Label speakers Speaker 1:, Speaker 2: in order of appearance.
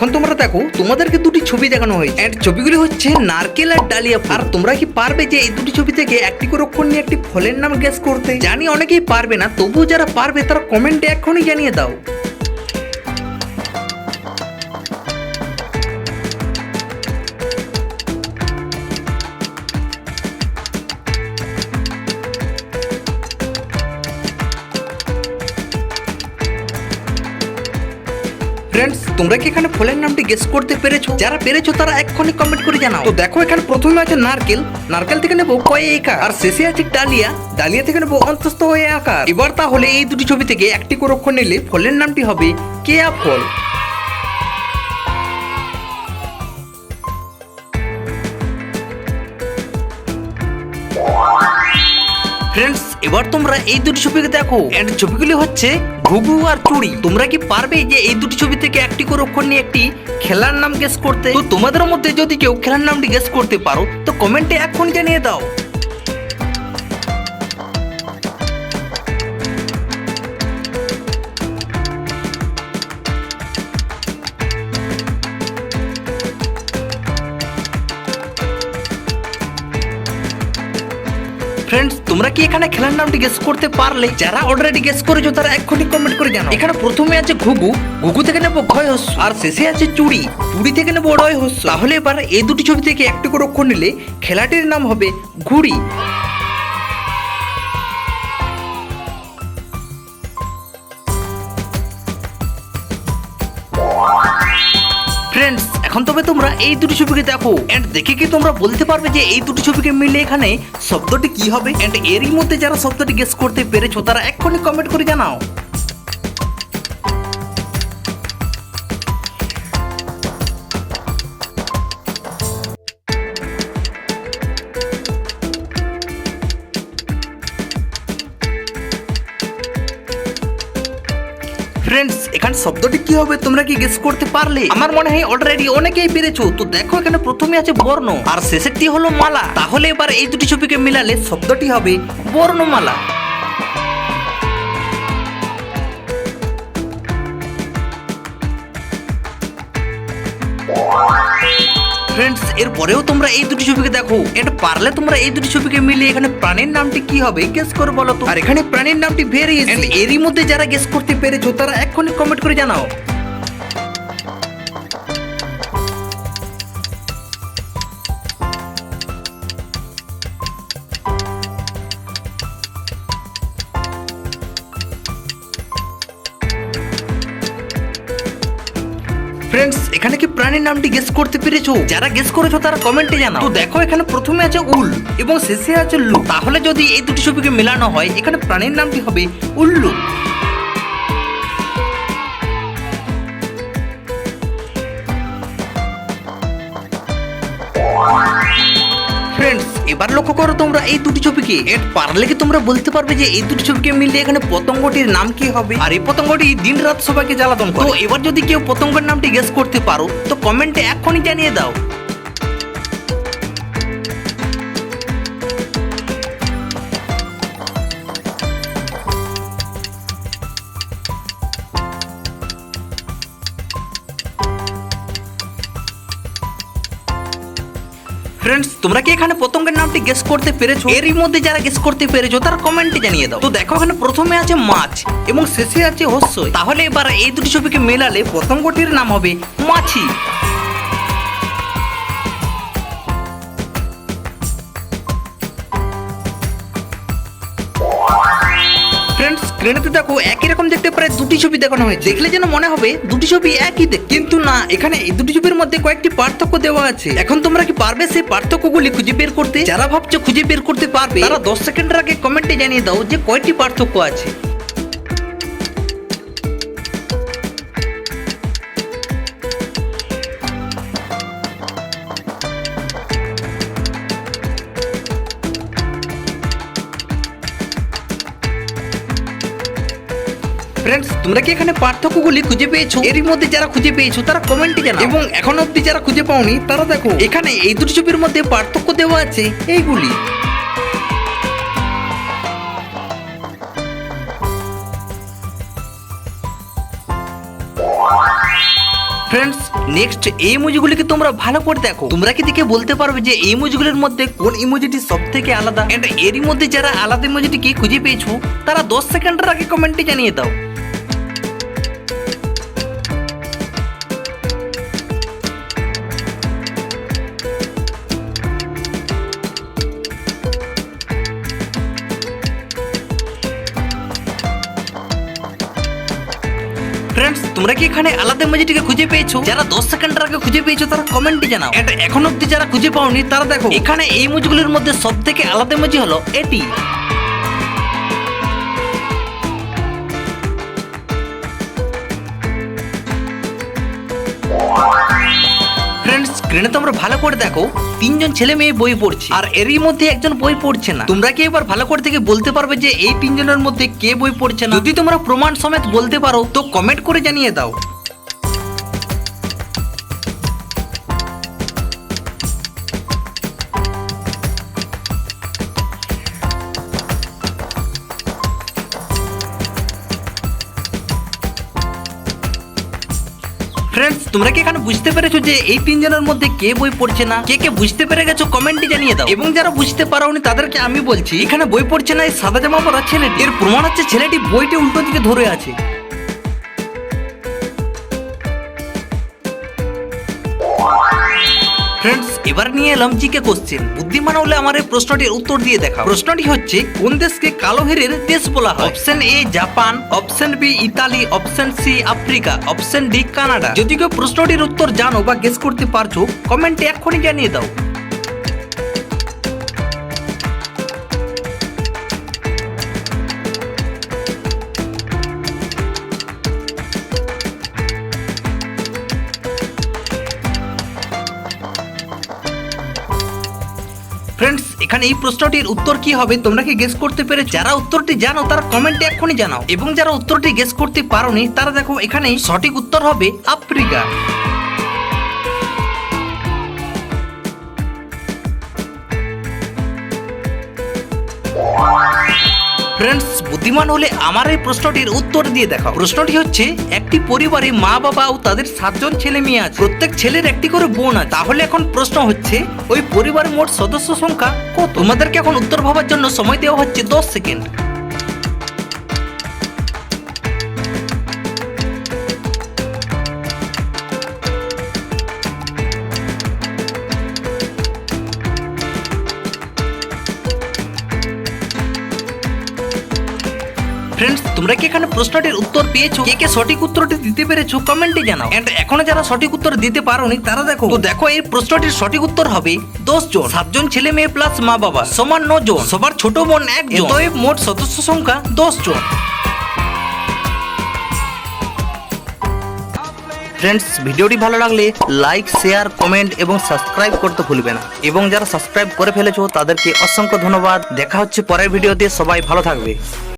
Speaker 1: এখন তোমরা দেখো, তোমাদেরকে দুটি ছবি দেখানো হয়েছে। এন্ড ছবিগুলি হচ্ছে নারকেল আর ডালিয়া। আর তোমরা কি পারবে যে এই দুটি ছবি থেকে একটি করে অক্ষর নিয়ে একটি ফলের নাম গ্যাস করতে? জানি অনেকেই পারবে না, তবুও যারা পারবে তারা কমেন্টে এখনই জানিয়ে দাও। ফ্রেন্ডস তোমরা কি এখানে ফলের নামটি গেস করতে পেরেছ? যারা পেরেছ তারা এক্ষুনি কমেন্ট করে জানাও। তো দেখো, এখানে প্রথমে আছে নারকেল। নারকেল থেকে নেব কয়ে একা আর শেষে আছে ডালিয়া। ডালিয়া থেকে নেব অন্তস্থ হয়ে আকার এবার তাহলে এই দুটি ছবি থেকে একটি করে অক্ষর নিলে ফলের নামটি হবে কেয়া ফল। ফ্রেন্ডস এবার তোমরা এই দুটি ছবিকে দেখো। এন্ড ছবিগুলি হচ্ছে ঘুঘু আর চুড়ি। তোমরা কি পারবে যে এই দুটি ছবি থেকে একটি করে অক্ষর নিয়ে একটি খেলার নাম গেস করতে? তো তোমাদের মধ্যে যদি কেউ খেলার নামটি গেস করতে পারো, তো কমেন্টে এখন জানিয়ে দাও। তোমরা কি এখানে খেলার নামটি গেস করতে পারলে? যারা অলরেডি গেস করেছ, তারা এক্ষুনি কমেন্ট করে জানাও। এখানে প্রথমে আছে ঘুঘু। ঘুঘু থেকে নেব ক্ষয় হস্য আর শেষে আছে চুড়ি। চুড়ি থেকে নেব অডয় হস্য তাহলে এবার এই দুটি ছবি থেকে একটি করে অক্ষর নিলে খেলাটির নাম হবে ঘুড়ি। এখন তবে তোমরা এই দুটি ছবিকে দেখো। এন্ড দেখে কি তোমরা বলতে পারবে যে এই দুটি ছবিকে মিলে এখানে শব্দটি কি হবে? এন্ড এরই মধ্যে যারা শব্দটি গেস করতে পেরেছ, তারা এক্ষুনি কমেন্ট করে জানাও। ফ্রেন্ডস এখানে শব্দটি কি হবে তোমরা কি গেস করতে পারলে? আমার মনে হয় অলরেডি অনেকেই পেরেছ। তো দেখো এখানে প্রথমে আছে বর্ণ। আর শেষেরটি হলো মালা। তাহলে এবার এই দুটি ছবিকে মিলালে শব্দটি হবে বর্ণমালা। ফ্রেন্ডস এর পরেও তোমরা এই দুটি ছবিকে দেখো। এটা পারলে তোমরা এই দুটি ছবিকে মিলে এখানে প্রাণীর নামটি কি হবে গেস করে বলো তো। আর এখানে প্রাণীর নামটি ভেরি ইজি এরই মধ্যে যারা গেস করতে পেরেছ, তারা এক্ষুনি কমেন্ট করে জানাও। এখানে কি প্রাণীর নামটি গেস করতে পেরেছ? যারা গেস করেছ তারা কমেন্টে জানাও। তো দেখো, এখানে প্রথমে আছে উল এবং শেষে আছে লু। তাহলে যদি এই দুটি ছবিকে মেলানো হয়, এখানে প্রাণীর নামটি হবে উল্লু। ফ্রেন্ডস এবার লক্ষ্য করো তোমরা এই দুটি ছবিকে। এর পারলে কি তোমরা বলতে পারবে যে এই দুটি ছবিকে মিলিয়ে এখানে পতঙ্গটির নাম কি হবে? আর এই পতঙ্গটি দিন রাত সবাইকে জ্বালাতন করে। তো এবার যদি কেউ পতঙ্গের নামটি গেস করতে পারো, তো কমেন্টে এখনই জানিয়ে দাও। তোমরা কি এখানে পতঙ্গের নামটি গেস করতে পেরেছ? এরই মধ্যে যারা গেস করতে পেরেছ, তারা কমেন্টে জানিয়ে দাও। তো দেখো, এখানে প্রথমে আছে মাছ এবং শেষে আছে হস্য তাহলে এবার এই দুটি ছবিকে মেলালে পতঙ্গটির নাম হবে মাছি। ফ্রেন্ডস স্ক্রিনেতে দেখো একই রকম দেখতে প্রায় দুটি ছবি দেখানো হয়েছে। দেখলে যেন মনে হবে দুটি ছবি একই দেখ কিন্তু না, এখানে এই দুটি ছবির মধ্যে কয়েকটি পার্থক্য দেওয়া আছে। এখন তোমরা কি পারবে সেই পার্থক্যগুলি খুঁজে বের করতে? যারা ভাবছ খুঁজে বের করতে পারবে, তারা দশ সেকেন্ডের আগে কমেন্টে জানিয়ে দাও যে কয়টি পার্থক্য আছে। ফ্রেন্ডস তোমরা কি এখানে পার্থক্যগুলি খুঁজে পেয়েছ? এরই মধ্যে যারা খুঁজে পেয়েছ, তারা কমেন্টে জানাও। এবং এখন অবধি যারা খুঁজে পাওনি, তারা দেখো, এখানে এই দুটি ছবির মধ্যে পার্থক্য দেওয়া আছে, এইগুলি। ফ্রেন্ডস নেক্সট এই ইমোজিগুলিকে তোমরা ভালো করে দেখো। তোমরা কি দেখে বলতে পারবে যে এই ইমোজিগুলির মধ্যে কোন ইমোজিটি সব থেকে আলাদা? এন্ড এরই মধ্যে যারা আলাদা ইমোজিটিকে খুঁজে পেয়েছ, তারা দশ সেকেন্ডের আগে কমেন্টে জানিয়ে দাও। ফ্রেন্ডস তোমরা কি এখানে আলাদা ইমোজিটিকে খুঁজে পেয়েছ? যারা 10 সেকেন্ডের আগে খুঁজে পেয়েছ, তারা কমেন্টে জানাও। এটা এখন অবধি যারা খুঁজে পাওনি, তারা দেখো, এখানে এই মুজগুলির মধ্যে সব থেকে আলাদা ইমোজি হলো এটি। ফ্রেন্ডস স্ক্রিনে তোমরা ভালো করে দেখো, তিনজন ছেলে মেয়ে বই পড়ছে। আর এরই মধ্যে একজন বই পড়ছে না। তোমরা কি এবার ভালো করে থেকে বলতে পারবে যে এই তিনজনের মধ্যে কে বই পড়ছে না? যদি তোমরা প্রমাণ সমেত বলতে পারো, তো কমেন্ট করে জানিয়ে দাও। ফ্রেন্ডস তোমরা কি এখানে বুঝতে পেরেছ যে এই তিনজনের মধ্যে কে বই পড়ছে না? কে কে বুঝতে পেরে গেছো? কমেন্টে জানিয়ে দাও। এবং যারা বুঝতে পারোনি, তাদেরকে আমি বলছি, এখানে বই পড়ছে না এই সাদা জামা পরা ছেলেটি। এর প্রমাণ হচ্ছে ছেলেটি বইটি উল্টো দিকে ধরে আছে। ফ্রেন্ডস এবার নিয়ে এলাম জিকে কোশ্চেন বুদ্ধিমান হলে আমার এই প্রশ্নটির উত্তর দিয়ে দেখা প্রশ্নটি হচ্ছে, কোন দেশকে কালো হেরের দেশ বলা হয়? Option A Japan option B Italy option C Africa option D Canada যদি কেউ প্রশ্নটির উত্তর জানো বা গেস করতে পারছ কমেন্টে এক্ষুনি জানিয়ে দাও। ফ্রেন্ডস এখানে এই প্রশ্নটির উত্তর কি হবে? তোমরা কি গেস করতে পেরে যারা উত্তরটি জানো, তারা কমেন্টে এখনই জানাও। এবং যারা উত্তরটি গেস করতে পারোনি, তারা দেখো এখানে সঠিক উত্তর হবে আফ্রিকা। ফ্রেন্ডস বুদ্ধিমান হলে আমার এই প্রশ্নটির উত্তর দিয়ে দেখাও। প্রশ্নটি হচ্ছে, একটি পরিবারে মা, বাবা ও তাদের সাতজন ছেলে মেয়ে আছে। প্রত্যেক ছেলের একটি করে বোন আছে। তাহলে এখন প্রশ্ন হচ্ছে, ওই পরিবারের মোট সদস্য সংখ্যা কত? তোমাদেরকে এখন উত্তর ভাবার জন্য সময় দেওয়া হচ্ছে দশ সেকেন্ড। ফ্রেন্ডস তোমরা কি এখানে প্রশ্নটির উত্তর পেয়েছ? কে কে সঠিক উত্তরটি দিতে পেরেছ? কমেন্টে জানাও। এন্ড এখনও যারা সঠিক উত্তর দিতে পারোনি, তারা দেখো। তো দেখো, এই প্রশ্নটির সঠিক উত্তর হবে দশ জন। সাতজন ছেলে মেয়ে প্লাস মা বাবা। সমান ন জন। সবার ছোট বোন একজন অতএব মোট সদস্য সংখ্যা দশ জন। ফ্রেন্ডস ভিডিওটি ভালো লাগলে লাইক শেয়ার কমেন্ট এবং সাবস্ক্রাইব করতে ভুলবে না। এবং যারা সাবস্ক্রাইব করে ফেলেছো, তাদেরকে অসংখ্য ধন্যবাদ। দেখা হচ্ছে পরের ভিডিওতে। সবাই ভালো থাকবে।